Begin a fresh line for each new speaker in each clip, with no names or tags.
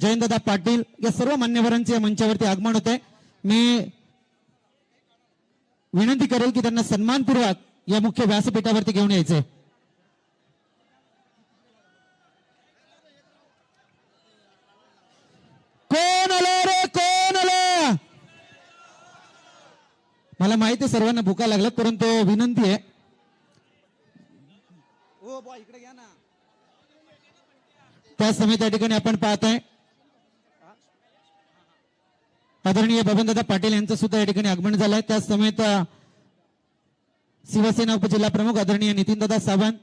जयंतदा पाटील या सर्व मान्यवरांचे या मंचावरती आगमन होते. मी विनंती करेल की त्यांना सन्मानपूर्वक या मुख्य व्यासपीठावरती घेऊन यायचे. कोण आलं रे? कोण आलं? मला माहिती आहे सर्वांना भुका लागल्यात परंतु विनंती आहे.
ओ बॉ इकडे घ्या ना.
त्या समय त्या ठिकाणी आपण पाहतोय आदरणीय बबनदादा पाटील यांचं सुद्धा या ठिकाणी आगमन झालंय. त्याच समेत शिवसेना उपजिल्हा प्रमुख आदरणीय नितीनदादा सावंत.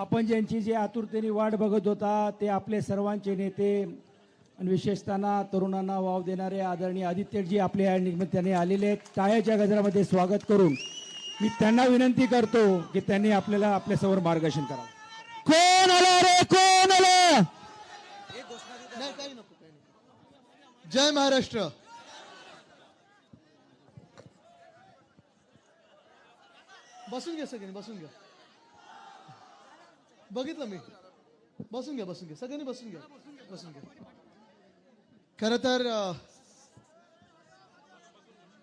आपण ज्यांची जी आतुरतेने वाट बघत होता ते आपले सर्वांचे नेते आणि विशेषताना तरुणांना वाव देणारे आदरणीय आदित्यजी आपल्या या निमित्ताने आलेले आहेत. टाळ्याच्या गजरामध्ये स्वागत करून मी त्यांना विनंती करतो की त्यांनी आपल्याला आपल्यासमोर मार्गदर्शन करावं.
कोण आलं रे? कोण आलं?
जय महाराष्ट्र. बसून घ्या सगळ्यांनी बसून घ्या. बघितलं मी. बसून घ्या बसून घ्या. सगळ्यांनी बसून घ्या. बसून घ्या. खर तर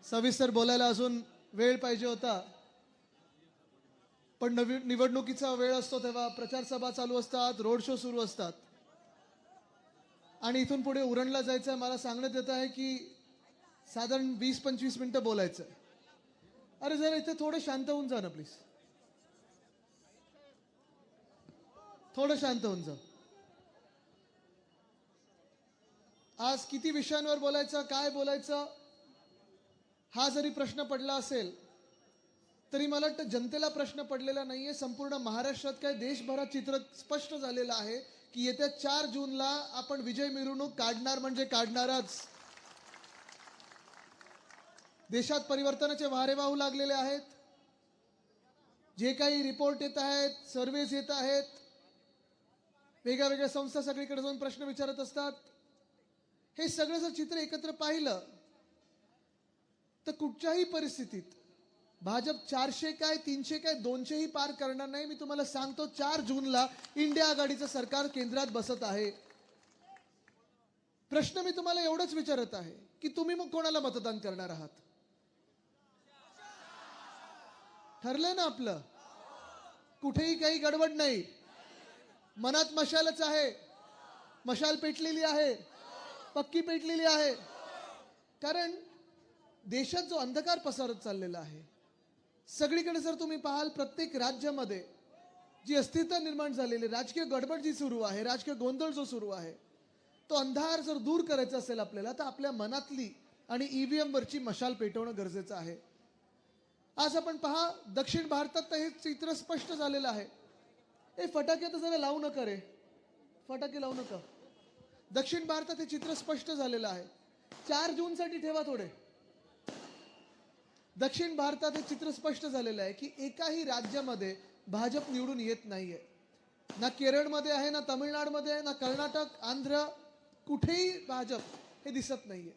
सविस्तर बोलायला अजून वेळ पाहिजे होता. पण नवी निवडणुकीचा वेळ असतो तेव्हा प्रचार सभा चालू असतात रोड शो सुरू असतात. आणि इथून पुढे उरणला जायचं आहे मला सांगण्यात येत आहे की साधारण वीस पंचवीस मिनिटं बोलायचं. अरे जरा इथे थोडं शांत होऊन जा ना प्लीज थोडं शांत होऊन जा. आज किती विषयांवर बोलायचं काय बोलायचं हा जरी प्रश्न पडला असेल तरी मला वाटतं जनतेला प्रश्न पडलेला नाही आहे संपूर्ण महाराष्ट्रात काय देशभरात चित्र स्पष्ट झालेलं आहे की येत्या चार जूनला आपण विजय मिरवणूक काढणार म्हणजे काढणारच. देशात परिवर्तनाचे वारे वाहू लागलेले आहेत. जे काही रिपोर्ट येत आहेत सर्वेज येत आहेत वेगळ्या वेगळ्या संस्था सगळीकडे जाऊन प्रश्न विचारत असतात. हे सगळं जर चित्र एकत्र पाहिलं तर कुठच्याही परिस्थितीत भाजप चारशे काय तीनशे काय दोनशेही पार करणार नाही. मी तुम्हाला सांगतो चार जूनला इंडिया आघाडीचं सरकार केंद्रात बसत आहे. प्रश्न मी तुम्हाला एवढंच विचारत आहे की तुम्ही मग कोणाला मतदान करणार आहात? ठरलंय ना आपलं? कुठेही काही गडबड नाही. मनात मशालच आहे. मशाल पेटलेली आहे. पक्की पेटलेली आहे. कारण देशात जो अंधकार पसरत चाललेला आहे सगळीकडे जर तुम्ही पाहाल प्रत्येक राज्यामध्ये जी अस्थिरता निर्माण झालेली राजकीय गडबड जी सुरू आहे राजकीय गोंधळ जो सुरू आहे तो अंधार जर दूर करायचा असेल आपल्याला तर आपल्या मनातली आणि ईव्हीएम वरची मशाल पेटवणं गरजेचं आहे. आज आपण पहा दक्षिण भारतात तर हे चित्र स्पष्ट झालेलं आहे. ए फटाके तर जरा लावू नका रे. फटाके लावू नका. दक्षिण भारतात हे चित्र स्पष्ट झालेलं आहे. चार जून साठी ठेवा थोडे. दक्षिण भारतात हे चित्र स्पष्ट झालेलं आहे की एकाही राज्यामध्ये भाजप निवडून येत नाहीये. ना केरळमध्ये आहे ना तमिळनाडूमध्ये आहे ना कर्नाटक आंध्र कुठेही भाजप हे दिसत नाहीये.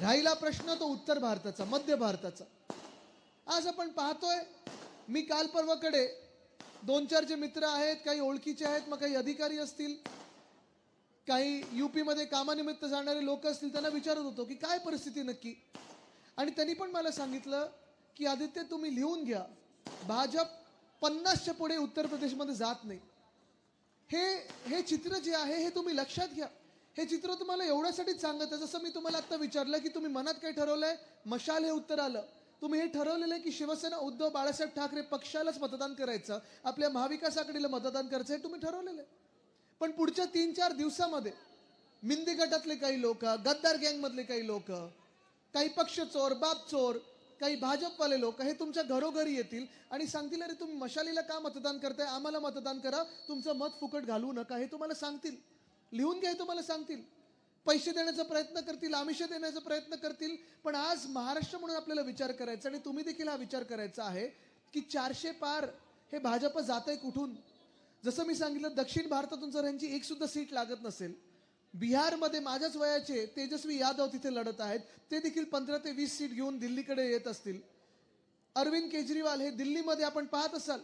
राहिला प्रश्न तो उत्तर भारताचा मध्य भारताचा. आज आपण पाहतोय मी काल परवाकडे दोन चार जे मित्र आहेत काही ओळखीचे आहेत मग काही अधिकारी असतील काही यू पीमध्ये कामानिमित्त जाणारे लोक असतील त्यांना विचारत होतो की काय परिस्थिती नक्की? आणि त्यांनी पण मला सांगितलं की आदित्य तुम्ही लिहून घ्या. भाजप पन्नासच्या पुढे उत्तर प्रदेशमध्ये जात नाही. हे हे चित्र जे आहे हे तुम्ही लक्षात घ्या. हे चित्र तुम्हाला एवढ्यासाठीच सांगत आहे जसं मी तुम्हाला आत्ता विचारलं की तुम्ही मनात काय ठरवलंय? मशाल हे उत्तर आलं. तुम्ही हे ठरवलेलं आहे की शिवसेना उद्धव बाळासाहेब ठाकरे पक्षालाच मतदान करायचं आपल्या महाविकास आघाडीला मतदान करायचं हे तुम्ही ठरवलेलं आहे. पण पुढच्या तीन चार दिवसामध्ये मिंदी गटातले काही लोक गद्दार गँगमधले काही लोक काही पक्ष चोर बाप चोर काही भाजपवाले लोक हे तुमच्या घरोघरी येतील आणि सांगतील अरे तुम्ही मशालीला का मतदान करताय? आम्हाला मतदान करा. तुमचं मत फुकट घालवू नका. हे तुम्हाला सांगतील. लिहून घ्या हे तुम्हाला सांगतील. पैसे देण्याचा प्रयत्न करतील आमिष देण्याचा प्रयत्न करतील पण आज महाराष्ट्र म्हणून आपल्याला विचार करायचा आणि तुम्ही देखील हा विचार करायचा आहे की चारशे पार हे भाजप जात आहे कुठून? जसं मी सांगितलं दक्षिण भारतातून जर यांची एक सुद्धा सीट लागत नसेल बिहारमध्ये माझ्याच वयाचे तेजस्वी यादव तिथे लढत आहेत ते देखील पंधरा ते वीस सीट घेऊन दिल्लीकडे येत असतील. अरविंद केजरीवाल हे दिल्लीमध्ये आपण पाहत असाल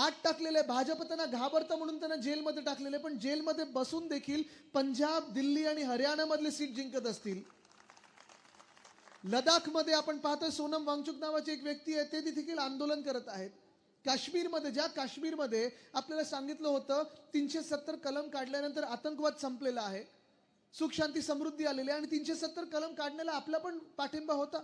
आठ टाकलेले भाजप त्यांना घाबरतं म्हणून त्यांना जेलमध्ये टाकलेले पण जेलमध्ये बसून देखील पंजाब दिल्ली आणि हरियाणामधले सीट जिंकत असतील. लडाखमध्ये आपण पाहतोय सोनम वांगचुक नावाची एक व्यक्ती आहे ते देखील आंदोलन करत आहेत. काश्मीरमध्ये ज्या काश्मीरमध्ये आपल्याला सांगितलं होतं तीनशे सत्तर कलम काढल्यानंतर आतंकवाद संपलेला आहे. सुख शांती समृद्धी आलेली आहे आणि तीनशे सत्तर कलम काढण्याला आपला पण पाठिंबा होता.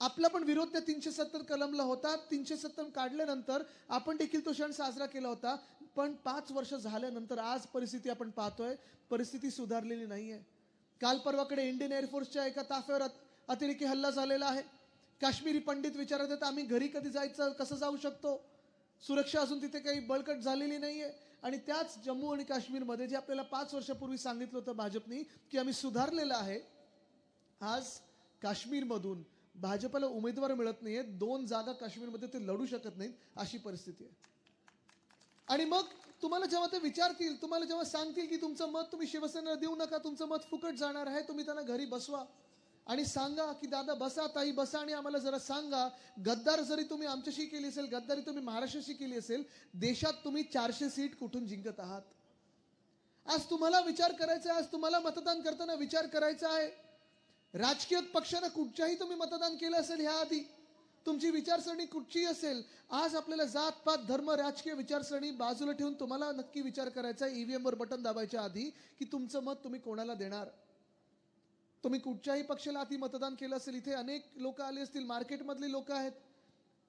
आपला पण विरोध त्या तीनशे सत्तर कलमला होता. तीनशे सत्तर काढल्यानंतर आपण देखील तो क्षण साजरा केला होता. पण पाच वर्ष झाल्यानंतर आज परिस्थिती आपण पाहतोय. परिस्थिती सुधारलेली नाहीये. काल परवाकडे इंडियन एअरफोर्सच्या एका ताफ्यावर अतिरेकी हल्ला झालेला आहे. काश्मीरी पंडित विचारत आहेत आम्ही घरी कधी जायचं? कसं जाऊ शकतो? सुरक्षा अजून तिथे काही बळकट झालेली नाहीये. आणि त्याच जम्मू आणि काश्मीरमध्ये जे आपल्याला पाच वर्षापूर्वी सांगितलं होतं भाजपनी की आम्ही सुधारलेलं आहे आज काश्मीरमधून भाजपला उमेदवार मिळत नाहीये. दोन जागा काश्मीरमध्ये ते लढू शकत नाहीत अशी परिस्थिती आहे. आणि मग तुम्हाला जेव्हा ते विचारतील तुम्हाला जेव्हा सांगतील की तुमचं मत तुम्ही शिवसेनेला देऊ नका तुमचं मत फुकट जाणार आहे तुम्ही त्यांना घरी बसवा. आणि सांगा की दादा बसा ताई बसा आणि आम्हाला जरा सांगा गद्दार जरी तुम्ही आमच्याशी केली असेल गद्दारी तुम्ही महाराष्ट्राशी केली असेल देशात तुम्ही चारशे सीट कुठून जिंकत आहात? आज तुम्हाला विचार करायचा आहे आज तुम्हाला मतदान करताना विचार करायचा आहे. राजकीय पक्षानं कुठच्याही तुम्ही मतदान केलं असेल ह्या आधी तुमची विचारसरणी कुठची असेल आज आपल्याला जात पात धर्म राजकीय विचारसरणी बाजूला ठेवून तुम्हाला नक्की विचार करायचा आहे ईव्हीएम वर बटन दाबायच्या आधी की तुमचं मत तुम्ही कोणाला देणार? तुम्ही कुठच्याही पक्षाला आधी मतदान केलं असेल इथे अनेक लोक आले असतील मार्केटमधली लोक आहेत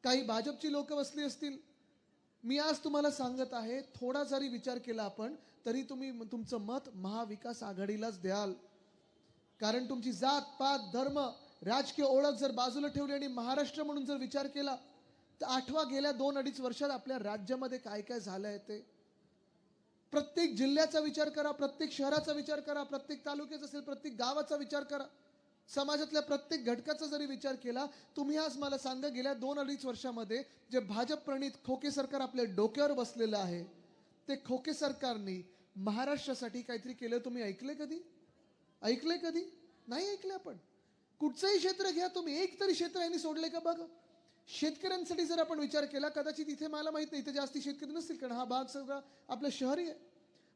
काही भाजपची लोक बसली असतील. मी आज तुम्हाला सांगत आहे थोडा जरी विचार केला आपण तरी तुम्ही तुमचं मत महाविकास आघाडीलाच द्याल. कारण तुमची जात पात धर्म राजकीय ओळख जर बाजूला ठेवली आणि महाराष्ट्र म्हणून जर विचार केला तर आठवा गेल्या दोन अडीच वर्षात आपल्या राज्यामध्ये काय काय झालंय ते? प्रत्येक जिल्ह्याचा विचार करा प्रत्येक शहराचा विचार करा प्रत्येक तालुक्याचा असेल प्रत्येक गावाचा विचार करा. समाजातल्या प्रत्येक घटकाचा जरी विचार केला तुम्ही आज मला सांगा गेल्या दोन अडीच वर्षामध्ये जे भाजप प्रणित खोके सरकार आपल्या डोक्यावर बसलेलं आहे ते खोके सरकारनी महाराष्ट्रासाठी काहीतरी केलं तुम्ही ऐकले कधी? ऐकलंय कधी? नाही ऐकलं आपण. कुठचंही क्षेत्र घ्या तुम्ही एक तरी क्षेत्र यांनी सोडले का बघा? शेतकऱ्यांसाठी जर आपण विचार केला कदाचित इथे मला माहीत नाही इथे जास्ती शेतकरी नसतील कारण हा भाग सगळा आपलं शहरी आहे.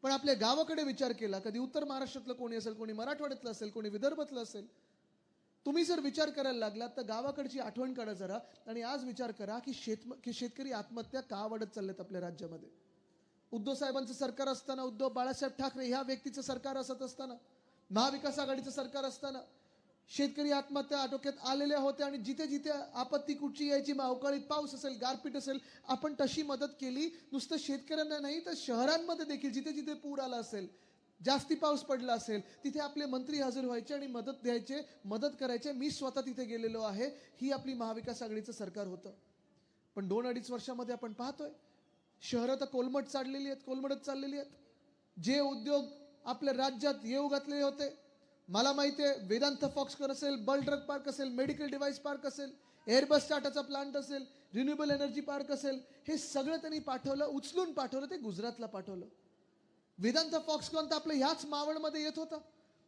पण आपल्या गावाकडे विचार केला कधी उत्तर महाराष्ट्रातलं कोणी असेल कोणी मराठवाड्यातलं असेल कोणी विदर्भातलं असेल तुम्ही जर विचार करायला लागलात तर गावाकडची आठवण काढा जरा आणि आज विचार करा की शेत की शेतकरी आत्महत्या का वाढत चालल्यात आपल्या राज्यामध्ये? उद्धव साहेबांचं सरकार असताना उद्धव बाळासाहेब ठाकरे ह्या व्यक्तीचं सरकार असत असताना महाविकास आघाडीचं सरकार असताना शेतकरी आत्महत्या आटोक्यात आलेल्या होत्या आणि जिथे जिथे आपत्ती कुठची यायची मावकाळी पाऊस असेल गारपीट असेल आपण तशी मदत केली. नुसतं शेतकऱ्यांना नाही तर शहरांमध्ये देखील जिथे जिथे पूर आला असेल जास्ती पाऊस पडला असेल तिथे आपले मंत्री हजर व्हायचे आणि मदत द्यायचे मदत करायचे. मी स्वतः तिथे गेलेलो आहे. ही आपली महाविकास आघाडीचं सरकार होतं. पण दोन अडीच वर्षामध्ये आपण पाहतोय शहरं तर कोलमट चाललेली आहेत कोलमटच चाललेली आहेत. जे उद्योग आपल्या राज्यात येऊ घातलेले होते. मला माहिती आहे वेदांत फॉक्सकॉन असेल बल ड्रग पार्क असेल मेडिकल डिव्हाइस पार्क असेल एअरबस टाटाचा प्लांट असेल रिन्युएबल एनर्जी पार्क असेल हे सगळं त्यांनी पाठवलं उचलून पाठवलं ते गुजरातला पाठवलं. वेदांत फॉक्सकॉन तर आपलं ह्याच मावळमध्ये येत होता.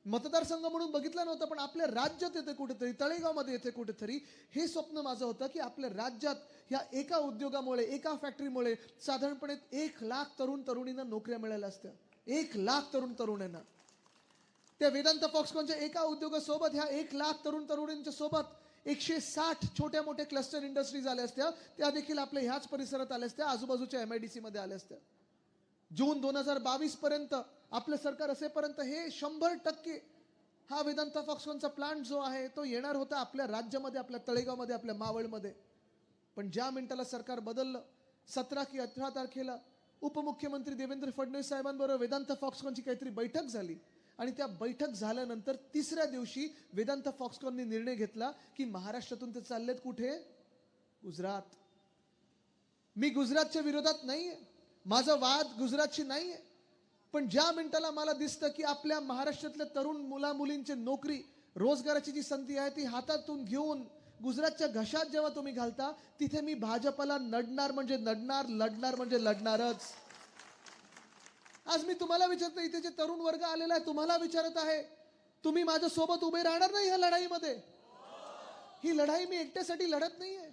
मतदारसंघ म्हणून बघितला नव्हता पण आपल्या राज्यात येते कुठेतरी तळेगावमध्ये येते कुठेतरी. हे स्वप्न माझं होतं की आपल्या राज्यात ह्या एका उद्योगामुळे एका फॅक्टरीमुळे साधारणपणे एक लाख तरुण तरुणींना नोकऱ्या मिळाल्या असत्या. एक लाख तरुण तरुणांना. त्या वेदांत फॉक्सकॉनच्या एका उद्योगासोबत ह्या एक लाख तरुण तरुणींच्या सोबत एकशे साठ छोट्या मोठ्या क्लस्टर इंडस्ट्रीज आल्या असत्या. त्या देखील आपल्या ह्याच परिसरात आल्या असत्या आजूबाजूच्या एम आय डी सीमध्ये आल्या असत्या. जून दोन हजार बावीस पर्यंत आपलं सरकार असेपर्यंत हे शंभर टक्के हा वेदांत फॉक्सकॉनचा प्लांट जो आहे तो येणार होता आपल्या राज्यामध्ये आपल्या तळेगावमध्ये आपल्या मावळमध्ये. पण ज्या मिनिटाला सरकार बदललं सतरा की अठरा तारखेला उपमुख्यमंत्री देवेंद्र फडणवीस साहेबांबरोबर वेदांत फॉक्सकॉनची काहीतरी बैठक झाली. आणि त्या बैठक झाल्यानंतर तिसऱ्या दिवशी वेदांत फॉक्सकॉनने निर्णय घेतला की महाराष्ट्रातून ते चाललेत कुठे? गुजरात. मी गुजरातच्या विरोधात नाहीये. माझा वाद गुजरातशी नाहीये. पण ज्या मिनिटाला मला दिसतं की आपल्या महाराष्ट्रातल्या तरुण मुला मुलींची नोकरी रोजगाराची जी संधी आहे ती हातातून घेऊन गुजरातच्या घशात जेव्हा तुम्ही घालता तिथे मी भाजपला नडणार म्हणजे नडणार लढणार म्हणजे लढणारच. आज मी तुम्हाला विचारतो इथे जे तरुण वर्ग आलेला आहे तुम्हाला विचारत आहे तुम्ही माझ्या सोबत उभे राहणार नाही ह्या लढाईमध्ये? ही लढाई मी एकट्यासाठी लढत नाहीये.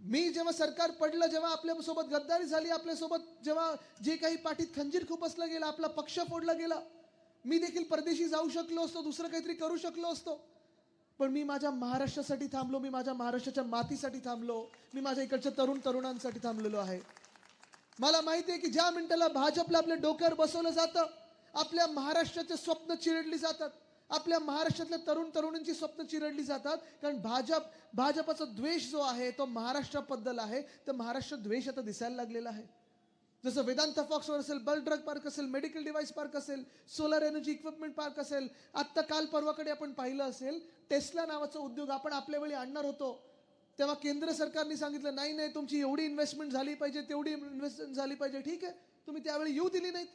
मी जेव्हा सरकार पडलं जेव्हा आपल्यासोबत गद्दारी झाली आपल्यासोबत जेव्हा जे काही पाठीत खंजीर खुपसलं गेलं आपला पक्ष फोडला गेला मी देखील परदेशी जाऊ शकलो असतो दुसरं काहीतरी करू शकलो असतो. पण मी माझ्या महाराष्ट्रासाठी थांबलो मी माझ्या महाराष्ट्राच्या मातीसाठी थांबलो मी माझ्या इकडच्या तरुण तरुणांसाठी थांबलेलो आहे. मला माहिती आहे की ज्या मिनिटाला भाजपला आपल्या डोक्यावर बसवलं जातं आपल्या महाराष्ट्राचे स्वप्न चिरडली जातात. आपल्या महाराष्ट्रातल्या तरुण तरुणींची स्वप्न चिरडली जातात. कारण भाजप भाजपाचा द्वेष जो आहे तो महाराष्ट्राबद्दल आहे. तर महाराष्ट्र द्वेष आता दिसायला लागलेला आहे. जसं वेदांत फॉक्सवर असेल बल ड्रग पार्क असेल मेडिकल डिव्हाइस पार्क असेल सोलर एनर्जी इक्विपमेंट पार्क असेल आत्ता काल परवाकडे आपण पाहिलं असेल टेस्ला नावाचा उद्योग आपण आपल्या वेळी आणणार होतो. तेव्हा केंद्र सरकारने सांगितलं नाही नाही तुमची एवढी इन्व्हेस्टमेंट झाली पाहिजे तेवढी इन्व्हेस्टमेंट झाली पाहिजे ठीक आहे तुम्ही त्यावेळी येऊ दिली नाहीत.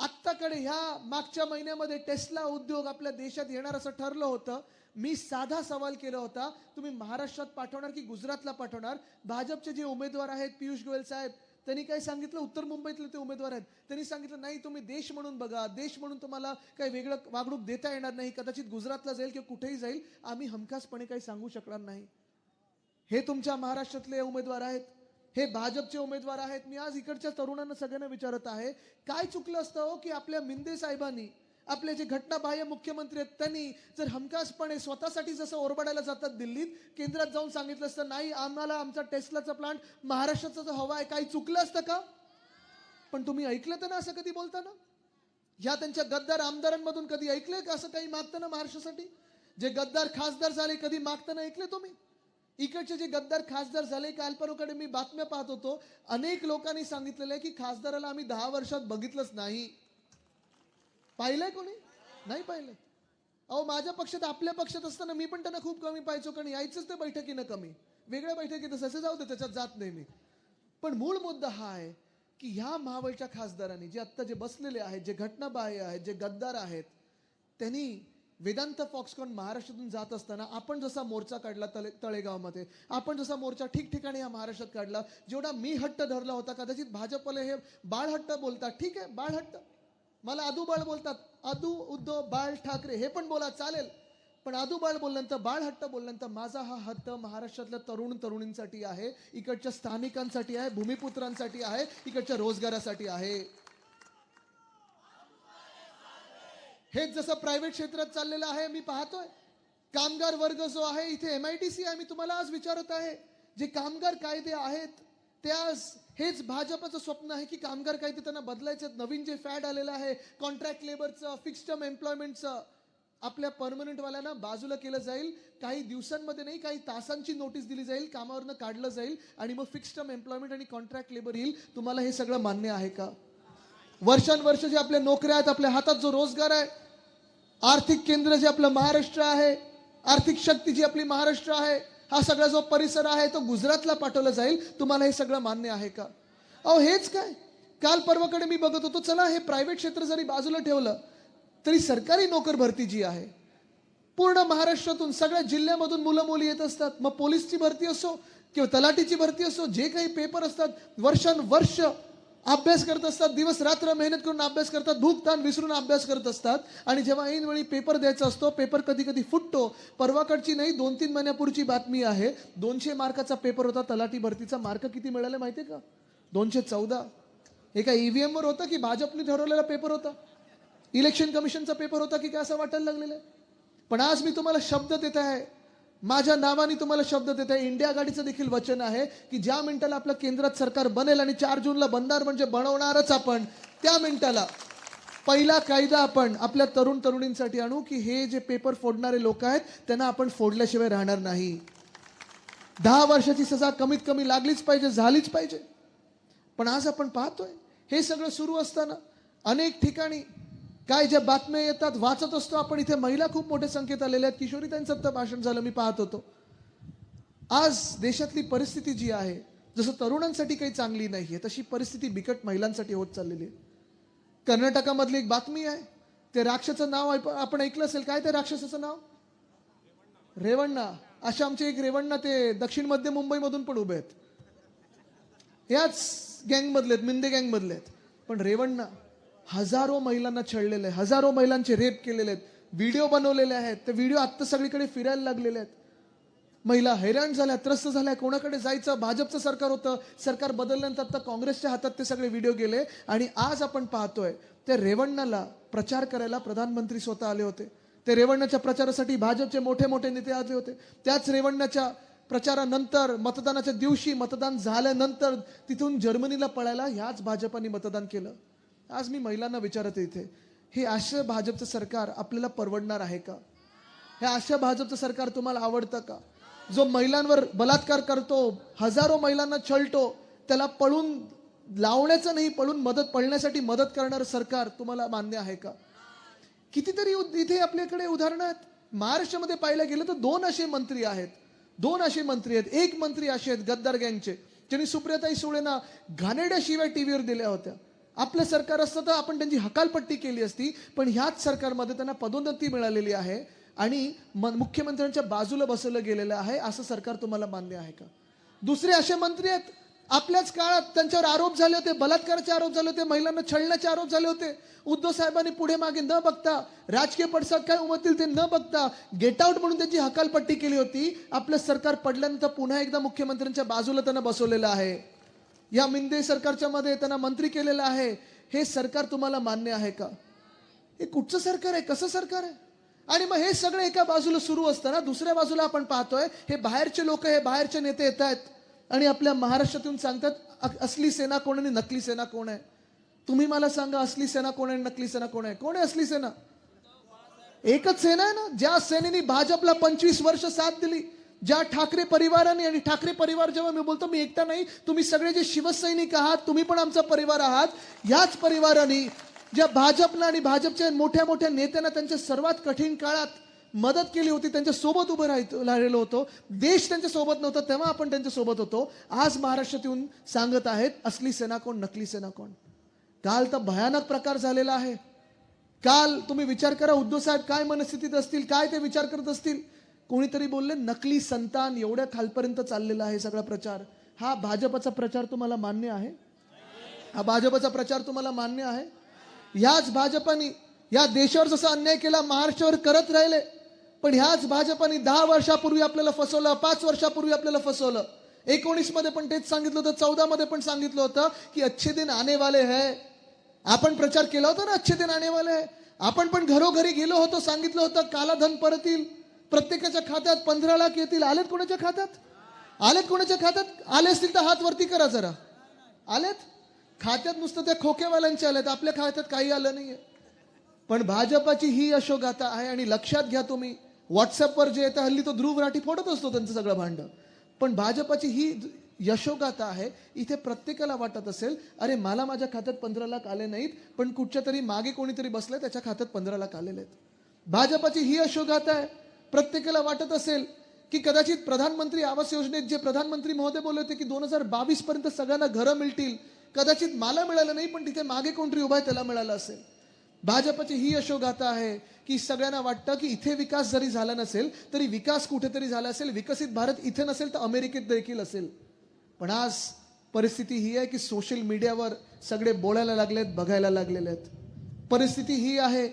आत्ताकडे ह्या मागच्या महिन्यामध्ये टेस्ला उद्योग आपल्या देशात येणार असं ठरलं होतं. मी साधा सवाल केला होता तुम्ही महाराष्ट्रात पाठवणार की गुजरातला पाठवणार? भाजपचे जे उमेदवार आहेत पियुष गोयल साहेब त्यांनी काय सांगितलं? उत्तर मुंबईतले ते उमेदवार आहेत. त्यांनी सांगितलं नाही तुम्ही देश म्हणून बघा. देश म्हणून तुम्हाला काही वेगळं वागणूक देता येणार नाही. कदाचित गुजरातला जाईल किंवा कुठेही जाईल. आम्ही हमखासपणे काही सांगू शकणार नाही. हे तुमच्या महाराष्ट्रातले उमेदवार आहेत. हे भाजपचे उमेदवार आहेत. मी आज इकडच्या तरुणांना सगळ्यांना विचारत आहे काय चुकलं असतं हो की आपल्या मिंदे साहेबांनी आपले जे घटनाबाह्य मुख्यमंत्री आहेत त्यांनी जर हमखासपणे स्वतःसाठी जसं ओरबडायला जातात दिल्लीत केंद्रात जाऊन सांगितलं असतं नाही आम्हाला आमचा टेस्लाचा प्लांट महाराष्ट्राचा जो हवा आहे काही चुकलं असतं का? पण तुम्ही ऐकलं तर ना असं कधी बोलताना? या त्यांच्या गद्दार आमदारांमधून कधी ऐकलंय का असं काही मागताना महाराष्ट्रासाठी? जे गद्दार खासदार झाले कधी मागताना ऐकले तुम्ही? इकडचे जे गद्दार खासदार झाले काल मी बातम्या पाहत होतो अनेक लोकांनी सांगितलेलं आहे की खासदाराला आम्ही दहा वर्षात बघितलंच नाही. पाहिलंय कोणी? नाही पाहिलंय. अहो माझ्या पक्षात आपल्या पक्षात असताना मी पण त्यांना खूप कमी पाहायचो कारण यायचंच ते बैठकीनं कमी. वेगळ्या बैठकीत असं जाऊ दे त्याच्यात जात नाही मी. पण मूळ मुद्दा हा आहे की ह्या महावळच्या खासदारांनी जे आत्ता जे बसलेले आहेत जे घटनाबाह्य आहेत जे गद्दार आहेत त्यांनी वेदांत फॉक्सकॉन महाराष्ट्रातून जात असताना आपण जसा मोर्चा काढला तळे तळेगावमध्ये आपण जसा मोर्चा ठिकठिकाणी या महाराष्ट्रात काढला जेवढा मी हट्ट धरला होता कदाचित भाजपला हे बाळहट्ट बोलतात. ठीक आहे बाळहट्ट. मला आदू बाळ बोलतात. आदू उद्धव बाळ ठाकरे हे पण बोला चालेल. पण आदू बाळ बोलल्यानंतर बाळ हट्ट बोलल्यानंतर माझा हा हट्ट महाराष्ट्रातल्या तरुण तरुणींसाठी आहे इकडच्या स्थानिकांसाठी आहे भूमिपुत्रांसाठी आहे इकडच्या रोजगारासाठी आहे. हेच जसं प्रायव्हेट क्षेत्रात चाललेलं आहे मी पाहतोय. कामगार वर्ग जो आहे इथे एम आय टी सी आहे मी तुम्हाला आज विचारत आहे. जे कामगार कायदे आहेत त्यास हेच भाजपचं स्वप्न आहे की कामगार कायदे त्यांना बदलायचे नवीन जे फॅड आलेलं आहे कॉन्ट्रॅक्ट लेबरचं फिक्स्ड टर्म एम्प्लॉयमेंटचं आपल्या परमनंटवाल्यांना बाजूला केलं जाईल. काही दिवसांमध्ये नाही काही तासांची नोटीस दिली जाईल कामावरनं काढलं जाईल आणि मग फिक्स्ड टर्म एम्प्लॉयमेंट आणि कॉन्ट्रॅक्ट लेबर येईल. तुम्हाला हे सगळं मान्य आहे का? वर्षानुवर्ष जे आपल्या नोकऱ्या आहेत आपल्या हातात जो रोजगार आहे आर्थिक केंद्र जे आपलं महाराष्ट्र आहे आर्थिक शक्ती जी आपली महाराष्ट्र आहे हा सगळा जो परिसर आहे तो गुजरातला पाठवला जाईल. तुम्हाला हे सगळं मान्य आहे का? अहो हेच काय? काल परवाकडे मी बघत होतो चला हे प्रायव्हेट क्षेत्र जरी बाजूला ठेवलं तरी सरकारी नोकर भरती जी आहे पूर्ण महाराष्ट्रातून सगळ्या जिल्ह्यामधून मुलं मुली येत असतात. मग पोलीसची भरती असो किंवा तलाठीची भरती असो जे काही पेपर असतात वर्षानुवर्ष अभ्यास करत असतात दिवस रात्र मेहनत करून अभ्यास करतात भूक ताण विसरून अभ्यास करत असतात. आणि जेव्हा ऐनवेळी पेपर द्यायचा असतो पेपर कधी कधी फुटतो. परवाकडची नाही दोन तीन महिन्यापूर्वीची बातमी आहे. दोनशे मार्काचा पेपर होता तलाठी भरतीचा. मार्क किती मिळाले माहिती आहे का? दोनशे चौदा. एका काय ईव्हीएम वर होतं की भाजपने ठरवलेला पेपर होता? इलेक्शन कमिशनचा पेपर होता की काय असं वाटायला लागलेलं आहे? पण आज मी तुम्हाला शब्द देत आहे. माझ्या नावाने तुम्हाला शब्द देत. आहे इंडिया आघाडीचं देखील वचन आहे की ज्या मिनिटाला आपलं केंद्रात सरकार बनेल आणि चार जूनला बंधार म्हणजे बनवणारच आपण त्या मिनिटाला पहिला कायदा आपण आपल्या तरुण तरुणींसाठी आणू की हे जे पेपर फोडणारे लोक आहेत त्यांना आपण फोडल्याशिवाय राहणार नाही. दहा वर्षाची सजा कमीत कमी लागलीच पाहिजे झालीच पाहिजे. पण आज आपण पाहतोय. हे सगळं सुरू असताना अनेक ठिकाणी काय ज्या बातम्या येतात वाचत असतो आपण इथे. महिला खूप मोठ्या संख्येत आलेल्या आहेत. किशोरी त्यांचं भाषण झालं मी पाहत होतो. आज देशातली परिस्थिती जी आहे जसं तरुणांसाठी काही चांगली नाही आहे तशी परिस्थिती बिकट महिलांसाठी होत चाललेली आहे. कर्नाटकामधली एक बातमी आहे ते राक्षसाचं नाव ऐप- आपण ऐकलं असेल काय ते राक्षसाचं नाव? रेवण्णा. अशा आमचे एक रेवण्णा ते दक्षिण मध्य मुंबईमधून पण उभे आहेत. याच गँगमधले आहेत मिंदे गँगमधले आहेत. पण रेवण्णा हजारो महिलांना छळलेले आहे हजारो महिलांचे रेप केलेले आहेत. व्हिडिओ बनवलेले आहेत. ते व्हिडिओ आत्ता सगळीकडे फिरायला लागलेले आहेत. महिला हैराण झाल्या त्रस्त झाल्या. कोणाकडे जायचं? भाजपचं सरकार होतं. सरकार बदलल्यानंतर आता काँग्रेसच्या हातात ते सगळे व्हिडिओ गेले. आणि आज आपण पाहतोय त्या रेवण्णाला प्रचार करायला प्रधानमंत्री स्वतः आले होते. ते रेवण्णाच्या प्रचारासाठी भाजपचे मोठे मोठे नेते आले होते. त्याच रेवण्णाच्या प्रचारानंतर मतदानाच्या दिवशी मतदान झाल्यानंतर तिथून जर्मनीला पळायला ह्याच भाजपाने मतदान केलं. आज मी महिलांना विचारते इथे हे असं भाजपचं सरकार आपल्याला परवडणार आहे का? हे अशा भाजपचं सरकार तुम्हाला आवडतं का? जो महिलांवर बलात्कार करतो हजारो महिलांना छळतो त्याला पळून लावण्याचं नाही पळून मदत पळण्यासाठी मदत करणारं सरकार तुम्हाला मान्य आहे का? कितीतरी इथे आपल्याकडे उदाहरणं आहेत. महाराष्ट्रामध्ये पाहायला गेलं तर दोन असे मंत्री आहेत. दोन असे मंत्री आहेत. एक मंत्री असे आहेत गद्दार गँगचे ज्यांनी सुप्रियाताई सुळेंना घाणेड्या शिवाय टीव्हीवर दिल्या होत्या. आपलं सरकार असतं तर आपण त्यांची हकालपट्टी केली असती पण ह्याच सरकारमध्ये त्यांना पदोन्नती मिळालेली आहे आणि म- मुख्यमंत्र्यांच्या बाजूला बसवलं गेलेलं आहे असं सरकार तुम्हाला मान्य आहे का? दुसरे असे मंत्री आहेत आपल्याच काळात त्यांच्यावर आरोप झाले होते बलात्काराचे आरोप झाले होते महिलांना छळण्याचे आरोप झाले होते. उद्धव साहेबांनी पुढे मागे न बघता राजकीय पडसाद काय उमटतील ते न बघता गेट आउट म्हणून त्यांची हकालपट्टी केली होती. आपलं सरकार पडल्यानंतर पुन्हा एकदा मुख्यमंत्र्यांच्या बाजूला त्यांना बसवलेलं आहे. या मिंदे सरकारच्या मध्ये त्यांना मंत्री केलेलं आहे. हे सरकार तुम्हाला मान्य आहे का? हे कुठचं सरकार आहे? कसं सरकार आहे? आणि मग हे सगळं एका बाजूला सुरू असताना दुसऱ्या बाजूला आपण पाहतोय हे बाहेरचे लोक हे बाहेरचे नेते येत आहेत आणि आपल्या महाराष्ट्रातून सांगतात असली सेना कोण आणि नकली सेना कोण आहे? तुम्ही मला सांगा असली सेना कोण आहे नकली सेना कोण आहे? कोण आहे असली सेना? एकच सेना आहे ना? ज्या सेनेने भाजपला पंचवीस वर्ष साथ दिली ज्या ठाकरे परिवाराने आणि ठाकरे परिवार जेव्हा मी बोलतो मी एकटा नाही. तुम्ही सगळे जे शिवसैनिक आहात तुम्ही पण आमचा परिवार आहात. याच परिवाराने ज्या भाजपला आणि भाजपच्या मोठ्या मोठ्या नेत्यांना त्यांच्या सर्वात कठीण काळात मदत केली होती त्यांच्यासोबत उभं राहायचो राहिलेलो होतो. देश त्यांच्यासोबत नव्हता तेव्हा आपण त्यांच्यासोबत होतो. आज महाराष्ट्रात येऊन सांगत आहेत असली सेना कोण नकली सेना कोण? काल तर भयानक प्रकार झालेला आहे. काल तुम्ही विचार करा उद्धव साहेब काय मनस्थितीत असतील काय ते विचार करत असतील? कोणीतरी बोलले नकली संतान एवढ्या खालपर्यंत चाललेला आहे सगळा प्रचार. हा भाजपचा प्रचार तुम्हाला मान्य आहे? हा भाजपचा प्रचार तुम्हाला मान्य आहे? ह्याच भाजपानी या देशावर जसा अन्याय केला महाराष्ट्रावर करत राहिले पण ह्याच भाजपाने दहा वर्षापूर्वी आपल्याला फसवलं पाच वर्षापूर्वी आपल्याला फसवलं. एकोणीसमध्ये पण तेच सांगितलं होतं चौदा मध्ये पण सांगितलं होतं की अच्छे दिन आने वाले है. आपण प्रचार केला होता ना अच्छे दिन आने वाले है. आपण पण घरोघरी गेलो होतो सांगितलं होतं कालाधन परत येईल प्रत्येकाच्या खात्यात पंधरा लाख येतील. आलेत कोणाच्या खात्यात? आलेत कोणाच्या खात्यात? आले असतील तर हात वरती करा जरा. आलेत? खात्यात नुसतं त्या खोकेवाल्यांच्या आलेत. आपल्या खात्यात काही आलं नाहीये. पण भाजपाची ही यशोगाथा आहे आणि लक्षात घ्या तुम्ही व्हॉट्सअपवर जे येतं हल्ली तो ध्रुव राठी फोडत असतो त्यांचं सगळं भांडं. पण भाजपाची ही यशोगाथा आहे इथे प्रत्येकाला वाटत असेल अरे मला माझ्या खात्यात पंधरा लाख आले नाहीत पण कुठच्या तरी मागे कोणीतरी बसलंय त्याच्या खात्यात पंधरा लाख आलेले आहेत. भाजपाची ही यशोगाथा आहे. प्रत्येकाला वाटत असेल की कदाचित प्रधानमंत्री आवास योजनेत जे प्रधानमंत्री महोदय बोलले होते की दोन हजार बावीस पर्यंत सगळ्यांना घरं मिळतील कदाचित मला मिळालं नाही पण तिथे मागे कोणतरी उभा आहे त्याला मिळालं असेल. भाजपची ही यशोगाथा आहे की सगळ्यांना वाटतं की इथे विकास जरी झाला नसेल तरी विकास कुठेतरी झाला असेल विकसित भारत इथे नसेल तर अमेरिकेत देखील असेल. पण आज परिस्थिती ही आहे की सोशल मीडियावर सगळे बोलायला लागलेत बघायला लागलेले आहेत. परिस्थिती ही आहे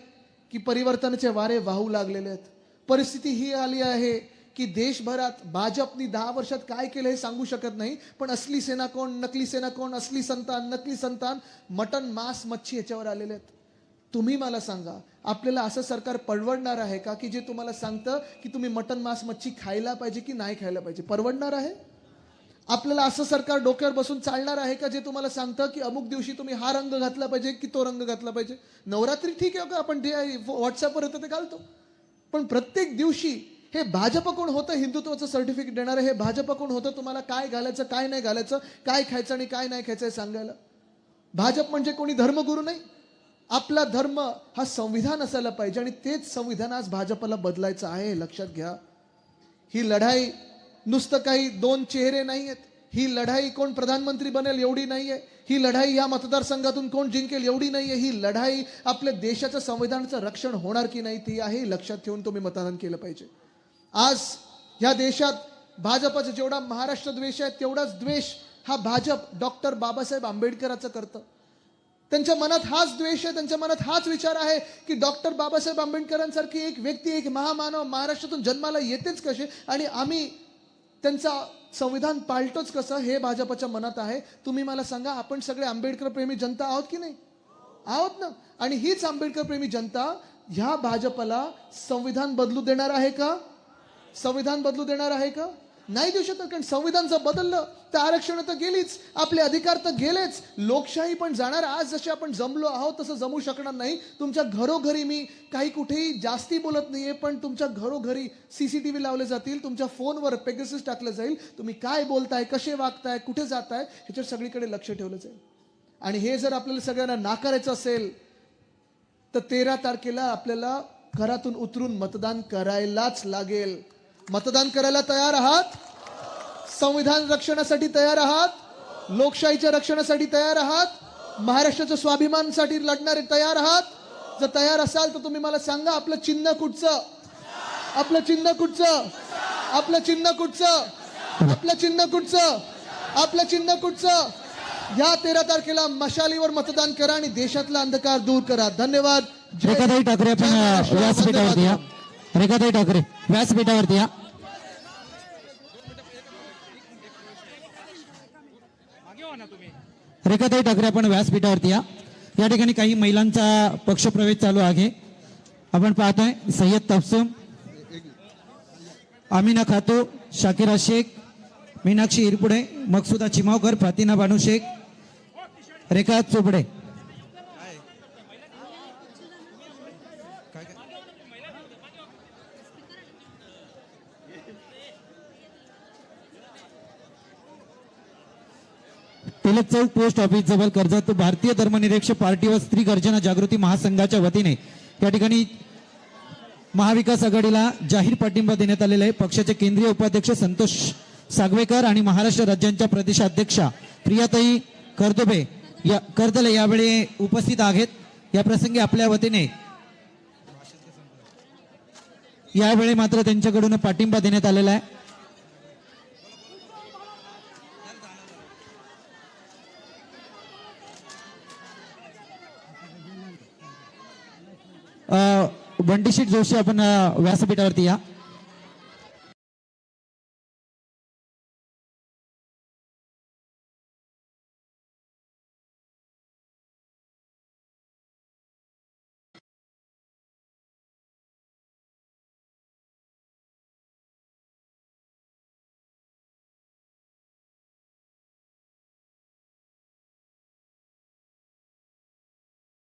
की परिवर्तनाचे वारे वाहू लागलेले आहेत. परिस्थिती ही आली आहे की देशभरात भाजपनी दहा वर्षात काय केलं हे सांगू शकत नाही पण असली सेना कोण नकली सेना कोण असली संतान नकली संतान मटन मांस मच्छी याच्यावर आलेले आहेत. तुम्ही मला सांगा आपल्याला असं सरकार परवडणार आहे का की जे तुम्हाला सांगतं की तुम्ही मटन मांस मच्छी खायला पाहिजे की नाही खायला पाहिजे? परवडणार आहे? आपल्याला असं सरकार डोक्यावर बसून चालणार आहे का जे तुम्हाला सांगतं की अमुक दिवशी तुम्ही हा रंग घातला पाहिजे की तो रंग घातला पाहिजे? नवरात्री ठीक आहे का? आपण जे व्हॉट्सअपवर येतं ते घालतो. पण प्रत्येक दिवशी हे भाजप कोण होतं? हिंदुत्वाचं सर्टिफिकेट देणारं हे भाजप कोण होतं? तुम्हाला काय घालायचं काय नाही घालायचं काय खायचं आणि काय नाही खायचं हे सांगायला. भाजप म्हणजे कोणी धर्मगुरू नाही. आपला धर्म हा संविधान असायला पाहिजे आणि तेच संविधान आज भाजपला बदलायचं आहे लक्षात घ्या. ही लढाई नुसतं काही दोन चेहरे नाही आहेत ही लढाई कोण प्रधानमंत्री बनेल एवढी नाहीये. ही लढाई या मतदारसंघातून कोण जिंकेल एवढी नाहीये. ही लढाई आपल्या देशाच्या संविधानाचं रक्षण होणार की नाही ती आहे लक्षात ठेवून तुम्ही मतदान केलं पाहिजे. आज ह्या देशात भाजपचा जेवढा महाराष्ट्र द्वेष आहे तेवढाच द्वेष हा भाजप डॉक्टर बाबासाहेब आंबेडकराचं करतं. त्यांच्या मनात हाच द्वेष आहे त्यांच्या मनात हाच विचार आहे की डॉक्टर बाबासाहेब आंबेडकरांसारखी एक व्यक्ती एक महामानव महाराष्ट्रातून जन्माला येतेच कसे आणि आम्ही त्यांचा संविधान पाळतोच कसं हे भाजपच्या मनात आहे? तुम्ही मला सांगा आपण सगळे आंबेडकर प्रेमी जनता आहोत की नाही? आहोत ना? आणि हीच आंबेडकर प्रेमी जनता ह्या भाजपला संविधान बदलू देणार आहे का? संविधान बदलू देणार आहे का? नाही देऊ शकत कारण संविधान जर बदललं तर आरक्षण तर गेलीच आपले अधिकार तर गेलेच. लोकशाही पण जाणार आज जसे आपण जमलो आहोत तसं जमू शकणार नाही. तुमच्या घरोघरी मी काही कुठेही जास्ती बोलत नाहीये पण तुमच्या घरोघरी सीसीटीव्ही लावले जातील तुमच्या फोनवर पेगसिस टाकलं जाईल. तुम्ही काय बोलताय कसे वागताय कुठे जाताय ह्याच्यावर सगळीकडे लक्ष ठेवलं जाईल. आणि हे जर आपल्याला सगळ्यांना नाकारायचं असेल तर तेरा तारखेला आपल्याला घरातून उतरून मतदान करायलाच लागेल. मतदान करायला तयार आहात? संविधान रक्षणासाठी तयार आहात? लोकशाहीच्या रक्षणासाठी तयार आहात? महाराष्ट्राच्या स्वाभिमानासाठी लढणारे तयार आहात? जर तयार असाल तर तुम्ही मला सांगा आपलं चिन्ह कुठचं? आपलं चिन्ह कुठचं? आपलं चिन्ह कुठचं? आपलं चिन्ह कुठचं? आपलं चिन्ह कुठचं? या तेरा तारखेला मशालीवर मतदान करा आणि देशातला अंधकार दूर करा. धन्यवाद.
रेखाताई ठाकरे आपण व्यासपीठावरती या रेखाताई ठाकरे व्यासपीठावरती या रेखाताई ठाकरे आपण व्यासपीठावरती या. या ठिकाणी काही महिलांचा पक्षप्रवेश चालू आहे. आपण पाहतोय सय्यद तबसुम आमिना खातो शाकिरा शेख मीनाक्षी इरपुडे मकसुदा चिमावकर फातिना बानू शेख रेखा चोपडे. तिलक चौक पोस्ट ऑफिस जवळ कर्जत भारतीय धर्मनिरीक्षक पार्टी व स्त्री गर्जना जागृती महासंघाच्या वतीने या ठिकाणी महाविकास आघाडीला जाहीर पाठिंबा देण्यात आलेला आहे. पक्षाचे केंद्रीय उपाध्यक्ष संतोष सागवेकर आणि महाराष्ट्र राज्यांच्या प्रदेशाध्यक्षा प्रियाताई करदोबे या कर्दले यावेळी उपस्थित आहेत. या प्रसंगी आपल्या वतीने यावेळी मात्र त्यांच्याकडून पाठिंबा देण्यात आलेला आहे. अभिषेक जोशी आपण व्यासपीठावरती या.